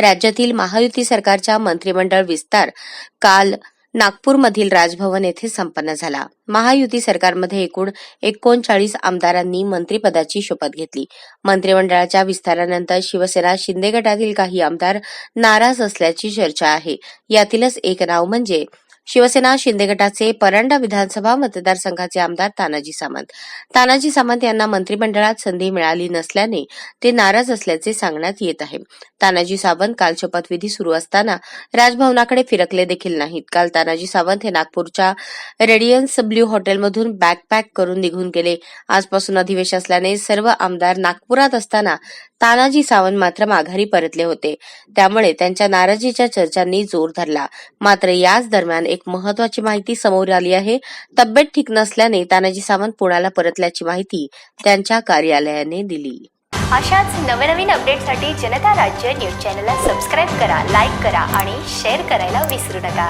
राज्यातील महायुती सरकारच्या मंत्रिमंडळ विस्तार काल नागपूरमधील राजभवन येथे संपन्न झाला. महायुती सरकारमध्ये एकूण एकोणचाळीस आमदारांनी मंत्रिपदाची शपथ घेतली. मंत्रिमंडळाच्या विस्तारानंतर शिवसेना शिंदे गटातील काही आमदार नाराज असल्याची चर्चा आहे. यातीलच एक नाव म्हणजे शिवसेना शिंदे गटाचे परांडा विधानसभा मतदारसंघाचे आमदार तानाजी सामंत. तानाजी सावंत यांना मंत्रिमंडळात संधी मिळाली नसल्याने ते नाराज असल्याचे सांगण्यात येत आहे. तानाजी सावंत काल शपथविधी सुरू असताना राजभवनाकडे फिरकले देखील नाहीत. काल तानाजी सावंत हे नागपूरच्या रेडियन्स ब्ल्यू हॉटेलमधून बॅकपॅक करून निघून गेले. आजपासून अधिवेशन असल्याने सर्व आमदार नागपुरात असताना तानाजी सावंत मात्र माघारी परतले होते. त्यामुळे त्यांच्या नाराजीच्या चर्चांनी जोर धरला. मात्र याच दरम्यान एक महत्वाची माहिती समोर आली आहे. तब्येत ठीक नसल्याने तानाजी सावंत पुण्याला परतल्याची माहिती त्यांच्या कार्यालयाने दिली. अशाच नवनवीन अपडेटसाठी जनता राज्य न्यूज चॅनलला सबस्क्राईब करा लाईक करा आणि शेअर करायला विसरू नका.